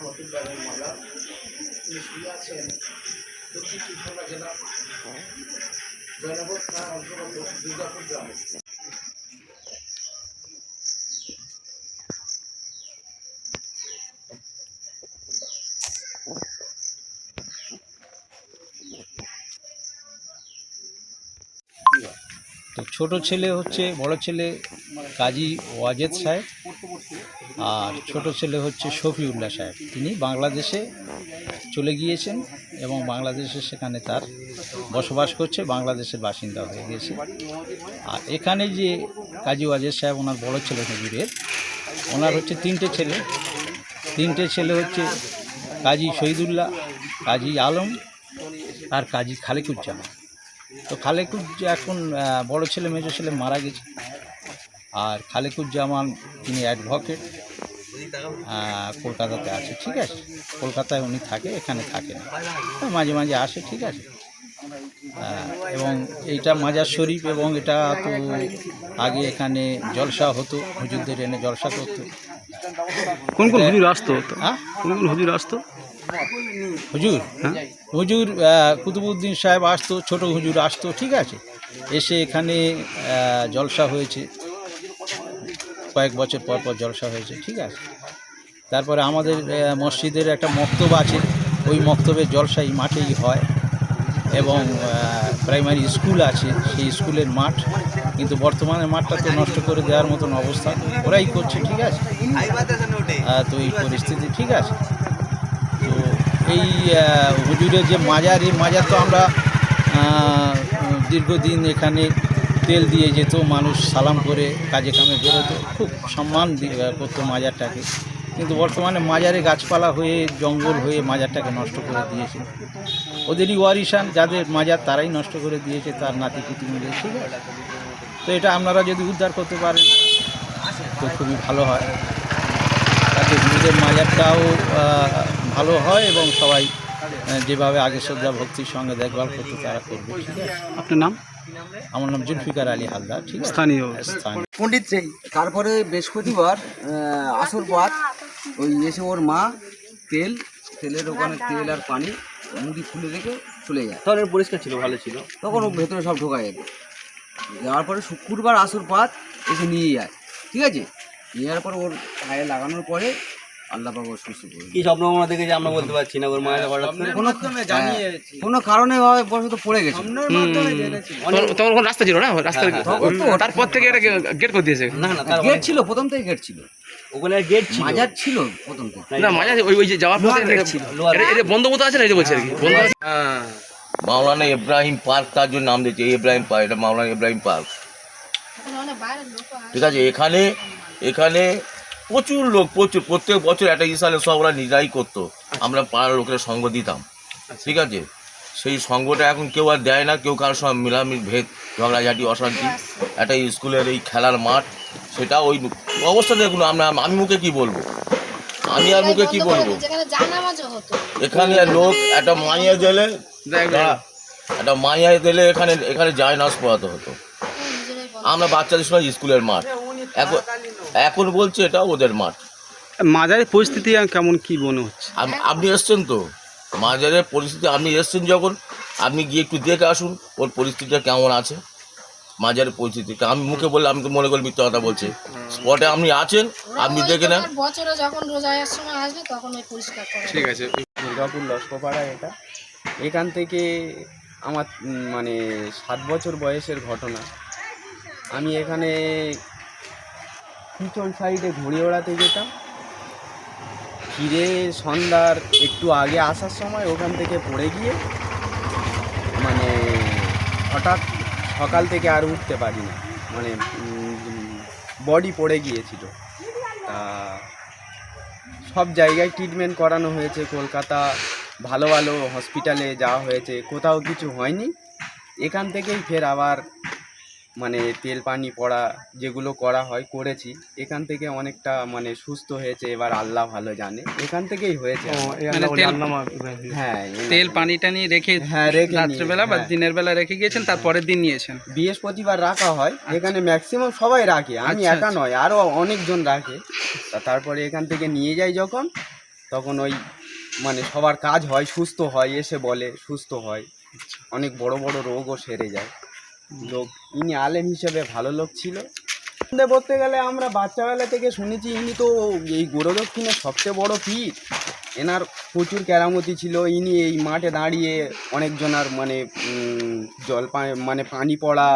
এদিক থেকে ওই যা- যাতায়াত তো ছোট ছেলে হচ্ছে বড় ছেলে কাজী ওয়াজেদ সাহেব। আর ছোট ছেলে হচ্ছে শফিউল্লাহ সাহেব। তিনি বাংলাদেশে চলে গিয়েছেন এবং বাংলাদেশে সেখানে তার বসবাস করছে, বাংলাদেশের বাসিন্দা হয়ে গেছে। আর এখানে যে কাজী ওয়াজেদ সাহেব, ওনার বড় ছেলে হুজুরের ওনার হচ্ছে তিনটে ছেলে। তিনটে ছেলে হচ্ছে কাজী শহীদুল্লাহ, কাজী আলম আর কাজী খালেকুজ্জামান। তো খালেকুজ এখন বড় ছেলে, মেজো ছেলে মারা গেছে। আর খালেকুজ্জামান তিনি অ্যাডভোকেট। কলকাতাতে আছে ঠিক আছে? কলকাতায় উনি থাকে এখানে থাকে না। মাঝে মাঝে আসে ঠিক আছে? এবং এইটা মাজার শরীফ এবং এটা তো আগে এখানে জলসা হতো হুজুরদের এনে জলসা করতো। কোন কোন হুজুর আসতো? হ্যাঁ? কোন কোন হুজুর আসতো? হুজুর? হ্যাঁ? হুজুর কুতুবুদ্দিন সাহেব আসতো ছোট হুজুর আসতো ঠিক আছে? এসে এখানে জলসা হয়েছে। কয়েক বছর পর পর জলসা হয়েছে ঠিক আছে? তারপরে আমাদের মসজিদের একটা মক্তব আছে। ওই মক্তবের জলসা এই মাঠেই হয় এবং প্রাইমারি স্কুল আছে। সেই স্কুলের মাঠ। কিন্তু বর্তমানে মাঠটা তো নষ্ট করে দেওয়ার মতন অবস্থা। ওরাই করছে, ঠিক আছে? তো এই পরিস্থিতি, ঠিক আছে? তো এই হুজুরের যে মাজার, এই মাজার তো আমরা দীর্ঘদিন এখানে তেল দিয়ে যেত, মানুষ সালাম করে, কাজে কামে বেরোতো। খুব সম্মান করতো মাজারটাকে। কিন্তু বর্তমানে মাজারে গাছপালা হয়ে জঙ্গল হয়ে মাজারটাকে নষ্ট করে দিয়েছে। ওদেরই ওয়ারিসান যাদের মাজার তারাই নষ্ট করে দিয়েছে তার নাতি পুতি মিলে ঠিক আছে? তো এটা আপনারা যদি উদ্ধার করতে পারেন তো খুবই ভালো হয়। তাতে হিন্দুদের মাজারটাও ভালো হয় এবং সবাই যেভাবে আগে শ্রদ্ধা ভক্তির সঙ্গে দেখভাল করতে তারা করবে ঠিক আছে? আপনার নাম? আমার নাম জুলফিকার আলী হালদার ঠিক স্থানীয়। স্থানীয়। পণ্ডিত সেই তারপরে বৃহস্পতিবার আহ, আসর বাদ ওই এসে ওর মা তেল তেলের ওখানে তেল আর পানি মুড়ি খুলে রেখে চলে যায়। তখন পরিষ্কার ছিল ভালো ছিল। তখন ও ভেতরে সব ঢোকা যেত। যাওয়ার পরে শুক্রবার আসর পাত এসে নিয়ে যায়। ঠিক আছে? নিয়ে যাওয়ার পর ওর গায়ে লাগানোর পরে আল্লাহ বাবা সুস্থ করে কি স্বপ্ন আমরা দেখেছি আমরা বলতে পারছি না ওর মায়ের হঠাৎ করে। কোনো হ্যাঁ, কোনো কারণে হয় বসত পড়ে গেছে। তখন- তখন রাস্তা ছিল না? রাস্তা তারপর থেকে এটা গেট করে দিয়েছে। না না গেট ছিল প্রথম থেকে গেট ছিল। ওখানে গেট ছিল। মাজার ছিল প্রথম না মাঝে ওই ওই যে যাওয়ার পথে লোহার এটা- এটা বন্ধ মতো আছে না এই বলছে আর কি? বন্ধ হ্যাঁ। মাওলানা ইব্রাহিম পার্ক তার জন্য নাম দিয়েছে ইব্রাহিম পার্ক এটা মাওলানা ইব্রাহিম পার্ক। ঠিক আছে এখানে এখানে প্রচুর লোক প্রচুর প্রত্যেক বছর একটা ইসালে সব ওরা নিজেরাই করতো। আমরা পাড়ার লোকেরা সঙ্গ দিতাম। ঠিক আছে? সেই সঙ্গটা এখন কেউ আর দেয় না কেউ কারোর সঙ্গে মিলামিল ভেদ ঝগড়াঝাটি অশান্তি। একটা স্কুলের এই খেলার মাঠ সেটা ওই অবস্থা দেখুন আমরা আমি মুখে কি বলব? আমি আর মুখে কি বলব? এখানে লোক একটা মাইয়া দিলে একটা মাইয়া দিলে এখানে এখানে যায় নাচ পড়াতে হতো। আমরা বাচ্চাদের সময় স্কুলের মাঠ। এখন এখন বলছে এটা ওদের মাঠ। মাজারের পরিস্থিতি আর কেমন কি মনে হচ্ছে? আপনি এসছেন তো? মাজারের পরিস্থিতি আপনি এসছেন যখন আপনি গিয়ে একটু দেখে আসুন ওর পরিস্থিতিটা কেমন আছে। মাজারের পরিস্থিতি। আমি মুখে বললে আমি তো মনে করি মিথ্যা কথা বলছে। স্পটে আপনি আছেন আপনি দেখে নেন। বছরে যখন রোজার সময় আসবে তখন ওই পরিষ্কার করে ঠিক আছে। দুর্গাপুর লস্কপাড়া এটা। এখান থেকে আমার মানে সাত বছর বয়সের ঘটনা। আমি এখানে পিছন সাইডে ঘুড়ি ওড়াতে যেতাম। ফিরে সন্ধ্যার একটু আগে আসার সময় ওখান থেকে পড়ে গিয়ে মানে হঠাৎ সকাল থেকে আর উঠতে পারি না মানে বডি পড়ে গিয়েছিল। তা সব জায়গায় ট্রিটমেন্ট করানো হয়েছে। কলকাতা ভালো ভালো হসপিটালে যাওয়া হয়েছে। কোথাও কিছু হয়নি। এখান থেকেই ফের আবার মানে তেল পানি পড়া যেগুলো করা হয় করেছি এখান থেকে অনেকটা মানে সুস্থ হয়েছে এবার আল্লাহ ভালো জানে। এখান থেকেই হয়েছে মানে তেল হ্যাঁ তেল পানি টানি রেখে হ্যাঁ রেখে রাত্রেবেলা বা হ্যাঁ। দিনের বেলা রেখে গিয়েছেন তারপরের দিন নিয়েছেন? বৃহস্পতিবার রাখা হয় এখানে ম্যাক্সিমাম সবাই রাখে আমি আচ্ছা, একা নয় আরও অনেকজন রাখে। তা তারপরে এখান থেকে নিয়ে যাই যখন তখন ওই মানে সবার কাজ হয় সুস্থ হয় এসে বলে সুস্থ হয়। অনেক বড় বড় রোগও সেরে যায়। লোক, ইনি আলেম হিসেবে ভালো লোক ছিল। বলতে গেলে আমরা বাচ্চাবেলা থেকে শুনেছি, ইনি তো এই গোরদক্ষিণের সবচেয়ে বড় পীর। এনার প্রচুর কেরামতি ছিল, ইনি এই মাঠে দাঁড়িয়ে অনেকজনার মানে জল মানে পানি পড়া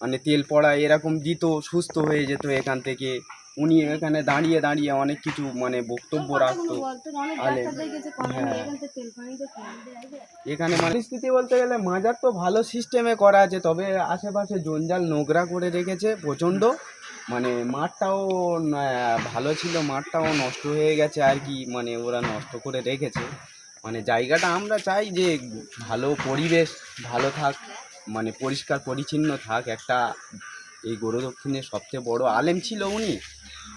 মানে তেল পড়া এরকম দিত, সুস্থ হয়ে যেত এখান থেকে। উনি এখানে দাঁড়িয়ে দাঁড়িয়ে অনেক কিছু মানে বক্তব্য রাখতো। আলেম হ্যাঁ। এখানে পরিস্থিতি বলতে গেলে মাজার তো ভালো সিস্টেমে করা আছে তবে আশেপাশে জঞ্জাল নোংরা করে রেখেছে প্রচণ্ড। মানে মাঠটাও ভালো ছিল মাঠটাও নষ্ট হয়ে গেছে আর কি মানে ওরা নষ্ট করে রেখেছে। মানে জায়গাটা আমরা চাই যে ভালো পরিবেশ ভালো থাক মানে পরিষ্কার পরিচ্ছন্ন থাক। একটা এই গরু দক্ষিণের সবচেয়ে বড় আলেম ছিল উনি।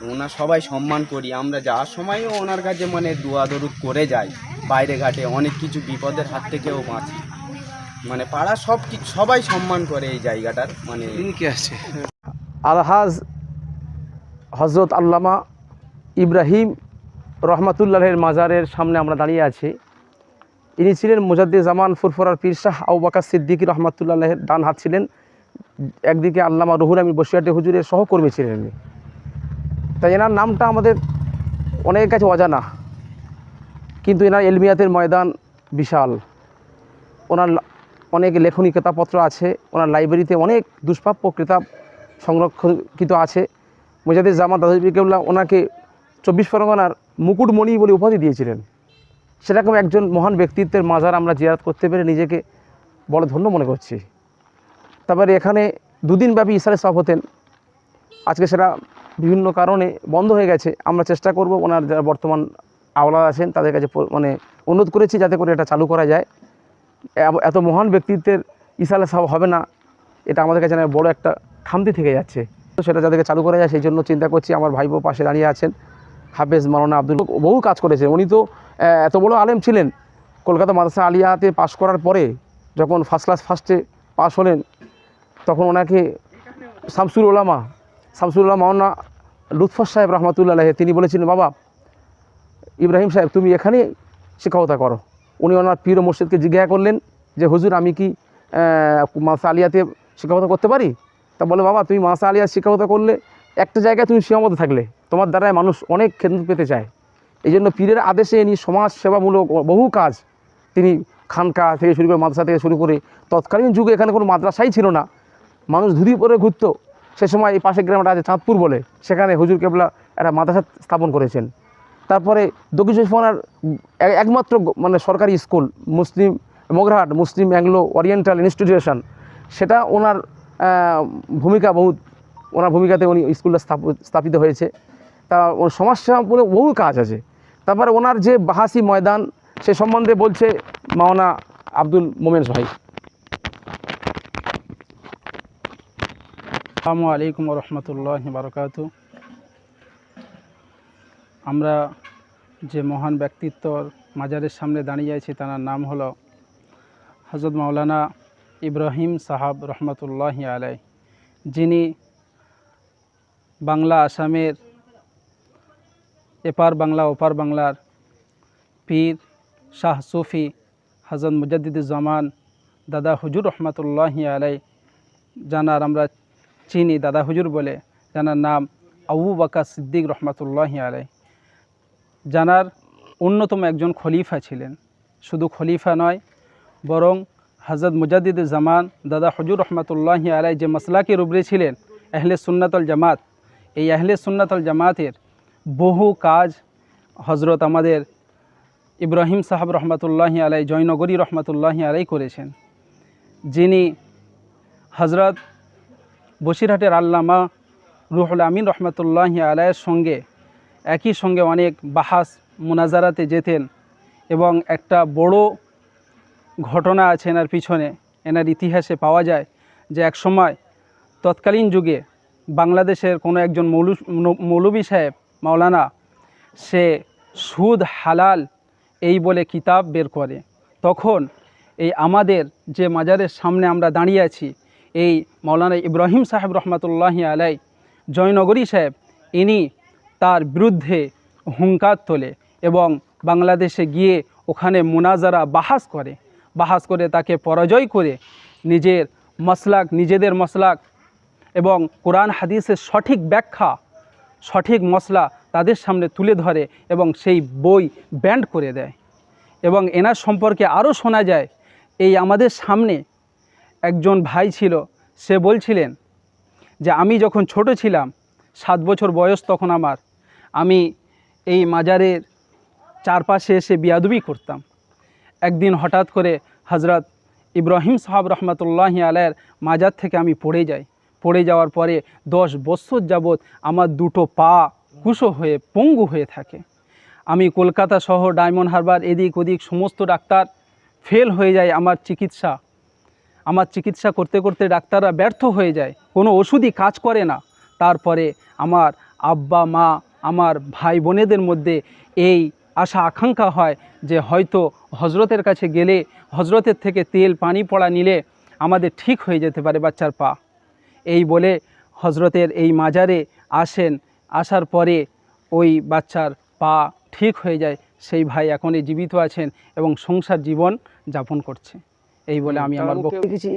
ওনার সবাই সম্মান করি আমরা যাওয়ার সময়ও ওনার কাছে মানে দোয়া দরুদ করে যাই বাইরে ঘাটে অনেক কিছু বিপদের হাত থেকেও বাঁচি। মানে পাড়ার সব কিছু সবাই সম্মান করে এই জায়গাটার মানে কি আছে? আলহাজ হজরত আল্লামা ইব্রাহিম রহমাতুল্লাহের মাজারের সামনে আমরা দাঁড়িয়ে আছি। ইনি ছিলেন মুজাদ্দি জামান ফুরফরার পীর শাহ আউ বাকা সিদ্দিকী রহমাতুল্লাহের ডান হাত ছিলেন। একদিকে আল্লামা রহুল আমির বসিয়াটি হুজুরের সহকর্মী ছিলেন। তাই এনার নামটা আমাদের অনেকের কাছে অজানা। কিন্তু এনার এলমিয়াতের ময়দান বিশাল। ওনার অনেক লেখনী কিতাবপত্র আছে, ওনার লাইব্রেরিতে অনেক দুষ্প্রাপ্য কিতাব সংরক্ষিত আছে। মুজাদিদ জামাত দাদুবিকেউল্লাহ ওনাকে চব্বিশ পরগনার মুকুটমণি বলে উপাধি দিয়েছিলেন। সেরকম একজন মহান ব্যক্তিত্বের মাজার আমরা জিয়ারত করতে পেরে নিজেকে বড় ধন্য মনে করছি। তারপরে এখানে দুদিন ব্যাপী ইসারে সব হতেন। আজকে সেটা বিভিন্ন কারণে বন্ধ হয়ে গেছে। আমরা চেষ্টা করব ওনার যারা বর্তমান আওলা আছেন, তাদের কাছে মানে অনুরোধ করেছি যাতে করে এটা চালু করা যায়। এত মহান ব্যক্তিত্বের ইসালে সব হবে না, এটা আমাদের কাছে বড় একটা খামতি থেকে যাচ্ছে। তো সেটা যাদেরকে চালু করা যায়, সেই জন্য চিন্তা করছি আমার ভাইবো পাশে দাঁড়িয়ে আছেন, হাফেজ মাওলানা আব্দুল বহু কাজ করেছে উনি তো এত বড় আলেম ছিলেন। কলকাতা মাদ্রাসা আলিয়াতে পাশ করার পরে যখন ফার্স্ট ক্লাস ফার্স্টে পাশ হলেন, তখন ওনাকে শামসুল ওলামা শামসুল ওলামা মাওলানা লুৎফর সাহেব রহমতুল্লাহ তিনি বলেছিলেন, বাবা, ইব্রাহিম সাহেব, তুমি এখানেই শিক্ষকতা করো। উনি ওনার পীর মসজিদকে জিজ্ঞাসা করলেন যে, হুজুর, আমি কি মাসা আলিয়াতে শিক্ষকতা করতে পারি? তা বলে, বাবা, তুমি মাসা আলিয়া শিক্ষকতা করলে একটা জায়গায় তুমি সীমাবদ্ধ থাকলে, তোমার দ্বারায় মানুষ অনেক খেদমত পেতে চায়। এই জন্য পীরের আদেশে ইনি সমাজ সেবামূলক বহু কাজ তিনি খানকা থেকে শুরু করে মাদ্রাসা থেকে শুরু করে তৎকালীন যুগে এখানে কোনো মাদ্রাসাই ছিল না। মানুষ ধুতি পরে ঘুরতো সে সময় এই পাশের গ্রামটা আছে চাঁদপুর বলে। সেখানে হুজুর কেবলা একটা মাদ্রাসা স্থাপন করেছেন। তারপরে দক্ষিণ চব্বিশ পরগনার একমাত্র মানে সরকারি school, Muslim Magrahat, Muslim Anglo Oriental institution. সেটা ওনার ভূমিকা বহুত। ওনার ভূমিকাতে উনি স্কুলটা স্থাপ- স্থাপিত হয়েছে। তা ওর সমাজসেবামূলক বহু কাজ আছে। তারপরে ওনার যে বাহাসি ময়দান, সে সম্বন্ধে বলছে মাওনা আব্দুল মোমেন ভাই আসসালামু আলাইকুম রহমতুল্লাহ বারকাত আমরা যে মহান ব্যক্তিত্বর মাজারের সামনে দাঁড়িয়ে আছি তার নাম হলো হজরত মাওলানা ইব্রাহিম সাহাব রহমতুল্লাহ আলাই যিনি বাংলা আসামের এপার বাংলা, ওপার বাংলার পীর শাহ সুফি হজরত মুজাদ্দিদুজ্জামান দাদা হুজুর রহমতুল্লাহ আলাই জানার আমরা চিনি দাদা হুজুর বলে, জানার নাম আবু বাকা সিদ্দিক রহমতুল্লাহ আলাই জানার অন্যতম একজন খলিফা ছিলেন। শুধু খলিফা নয়, বরং হজরত মুজাদ্দিদ জামান দাদা হজুর রহমতুল্লাহ আলাই যে মশলাকের উপরে ছিলেন, আহলে সুন্নাতল জামাত। এই আহলে সুন্নাতল জামাতের বহু কাজ হজরত আমাদের ইব্রাহিম সাহাব রহমতুল্লাহ আলাই জয়নগরী রহমতুল্লাহ আলাই করেছেন। যিনি হজরত বসিরহাটের আল্লামা রুহুল আমিন রহমতুল্লাহ আলায়ের সঙ্গে, একই সঙ্গে অনেক বাহাস, মোনাজারাতে যেতেন এবং একটা বড় ঘটনা আছে এনার পিছনে, এনার ইতিহাসে পাওয়া যায় যে এক সময় তৎকালীন যুগে বাংলাদেশের কোনো একজন মৌলু মৌলবী সাহেব, মাওলানা, সে সুদ হালাল এই বলে কিতাব বের করে। তখন এই আমাদের যে মাজারের সামনে আমরা দাঁড়িয়ে আছি এই মাওলানা ইব্রাহিম সাহেব রহমতুল্লাহি আলাই জয়নগরী সাহেব, ইনি তার বিরুদ্ধে হুঙ্কার তোলে এবং বাংলাদেশে গিয়ে ওখানে মোনাজারা বাহাস করে। বাহাস করে তাকে পরাজয় করে নিজের মসলাক, নিজেদের মসলাক এবং কোরআন হাদিসের সঠিক ব্যাখ্যা, সঠিক মশলা তাদের সামনে তুলে ধরে এবং সেই বই ব্যান্ড করে দেয়। এবং এনার সম্পর্কে আরও শোনা যায়, এই আমাদের সামনে একজন ভাই ছিল, সে বলছিলেন যে, আমি যখন ছোট ছিলাম, সাত বছর বয়স তখন আমার, আমি এই মাজারের চারপাশে এসে বিয়াদুবি করতাম। একদিন হঠাৎ করে হজরত ইব্রাহিম সাহাব রহমতুল্লাহ আলায়ের মাজার থেকে আমি পড়ে যাই। পড়ে যাওয়ার পরে দশ বছর যাবৎ আমার দুটো পা কুশো হয়ে, পঙ্গু হয়ে থাকে। আমি কলকাতা সহ ডায়মন্ড হারবার এদিক ওদিক সমস্ত ডাক্তার ফেল হয়ে যায়, আমার চিকিৎসা আমার চিকিৎসা করতে করতে ডাক্তাররা ব্যর্থ হয়ে যায়। কোনো ওষুধই কাজ করে না। তারপরে আমার আব্বা, মা, আমার ভাই বোনেদের মধ্যে এই আশা, আকাঙ্ক্ষা হয় যে হয়তো হজরতের কাছে গেলে হজরতের থেকে তেল, পানি, পড়া নিলে আমাদের ঠিক হয়ে যেতে পারে বাচ্চার পা। এই বলে হজরতের এই মাজারে আসেন। আসার পরে ওই বাচ্চার পা ঠিক হয়ে যায়। সেই ভাই এখনই জীবিত আছেন এবং সংসার জীবন যাপন করছে। এই বলে আমি আমার বক্তব্য দেখেছি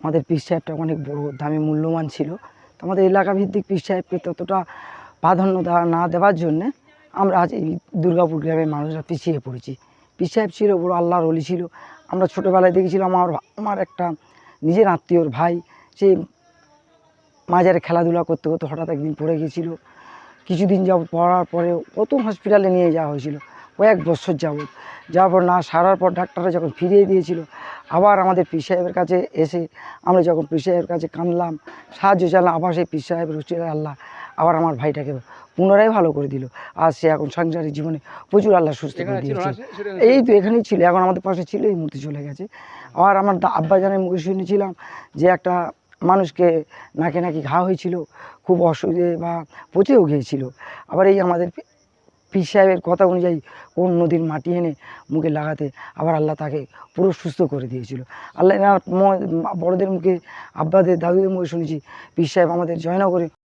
আমাদের পীর সাহেবটা অনেক বড় দামি মূল্যবান ছিল। তো আমাদের এলাকা ভিত্তিক পীর সাহেবকে ততটা প্রাধান্য দেওয়া না দেওয়ার জন্যে আমরা আজ এই দুর্গাপুর গ্রামের মানুষরা পিছিয়ে পড়েছি। পীর সাহেব ছিল বড় আল্লাহর অলি ছিল। আমরা ছোটোবেলায় দেখেছিলাম আমার আমার একটা নিজের আত্মীয়র ভাই সে মাজারে খেলাধুলা করতে করতে হঠাৎ একদিন পড়ে গিয়েছিল। কিছুদিন যাব পড়ার পরে প্রথম হসপিটালে নিয়ে যাওয়া হয়েছিল। কয়েক বছর যাবৎ। যাওয়ার পর না সারার পর ডাক্তাররা যখন ফিরিয়ে দিয়েছিল আবার আমাদের পীর সাহেবের কাছে এসে আমরা যখন পীর সাহেবের কাছে কাঁদলাম সাহায্য চাইলাম আবার সেই পীর সাহেবের উচিত আল্লাহ আবার আমার ভাইটাকে পুনরায় ভালো করে দিল। আর সে এখন সাংসারিক জীবনে প্রচুর আল্লাহ সুস্থ করে দিয়েছে। এই তো এখানেই ছিল এখন আমাদের পাশে ছিল এই মুহূর্তে চলে গেছে। আর আমার দা- আব্বাজানের মুখে শুনেছিলাম যে একটা মানুষকে নাকে নাকি ঘা হয়েছিল খুব অসুবিধে বা পচেও গিয়েছিল। আবার এই আমাদের পি- পীর সাহেবের কথা অনুযায়ী কোন নদীর মাটি এনে মুখে লাগাতে আবার আল্লাহ তাকে পুরো সুস্থ করে দিয়েছিল। আল্লাহ বড়দের মুখে আব্বাদের, দাদুদের মুখে শুনেছি, পীর সাহেব আমাদের জয়নগরে